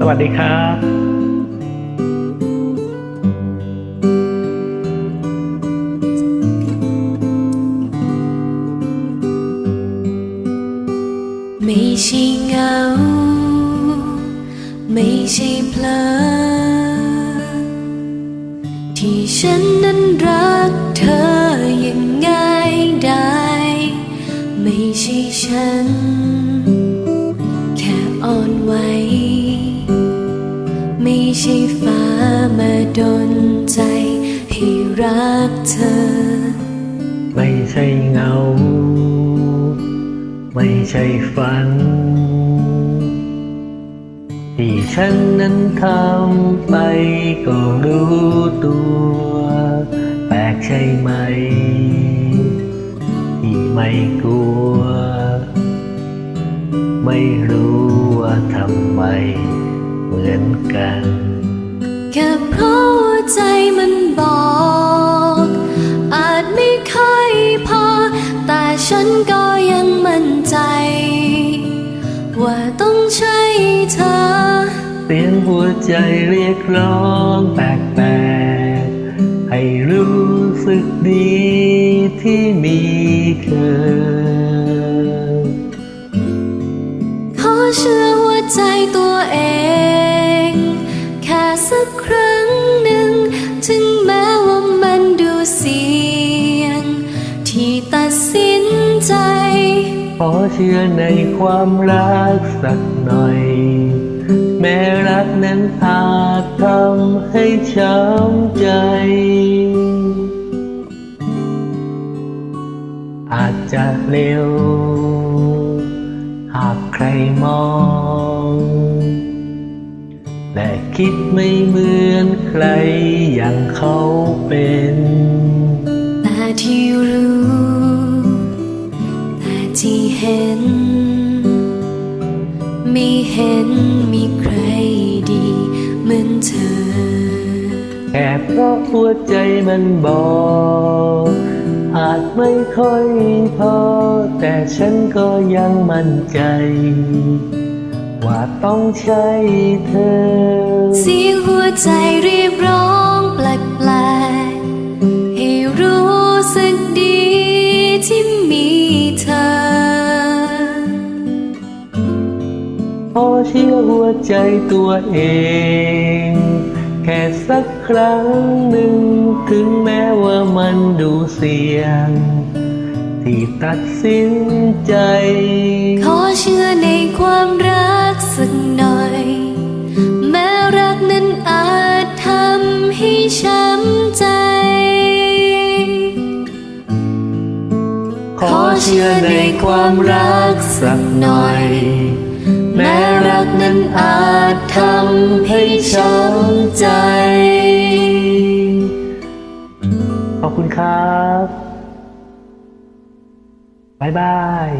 สวัสดีครับไม่ใช่เงา ไม่ใช่เพลอที่ฉันนั้นรักเธออย่างง่ายได้ ไม่ใช่ฉัน แค่อ่อนไหว ไม่ใช่ฟ้ามาดนใจให้รักเธอ ไม่ใช่เงา ไม่ใช่ฝัน ที่ฉันนั้นทำไปก็รู้ตัว แปลกใช่ไหม ที่ไม่กลัว ไม่รู้ว่าทำไม เหมือนกัน แค่เพราะว่าใจมันบอก อาจไม่ค่อยพอ แต่ฉันก็ยังมั่นใจ ว่าต้องใช่เธอ เสียงหัวใจเรียกร้องแปลกๆให้รู้สึกดีที่มีเธอ ขอเชื่อในความรักสักหน่อย แม้รักนั้นอาจทำให้ช้ำใจ อาจจะเร็ว หากใครมองแต่คิดไม่เหมือนใครอย่างเขาเป็น แต่ที่รู้ ค่เพราะหัวใจมันบอกอาจไม่ค่อยพอ แต่ฉันก็ยังมั่นใจ ว่าต้องใช่เธอ เสียงหัวใจเรียบร้องแปลกๆให้รู้สึกดีที่มีเธอขอเชื่อหัวใจตัวเองแค่สักครั้งหนึ่ง ถึงแม้ว่ามันดูเสี่ยง ที่ตัดสินใจ ขอเชื่อในความรักสักหน่อย แม้รักนั้นอาจทำให้ช้ำใจ ขอเชื่อในความรักสักหน่อย แม้รักนั้นอาจทำให้ช้ำใจ ขอบคุณครับ บ๊ายบาย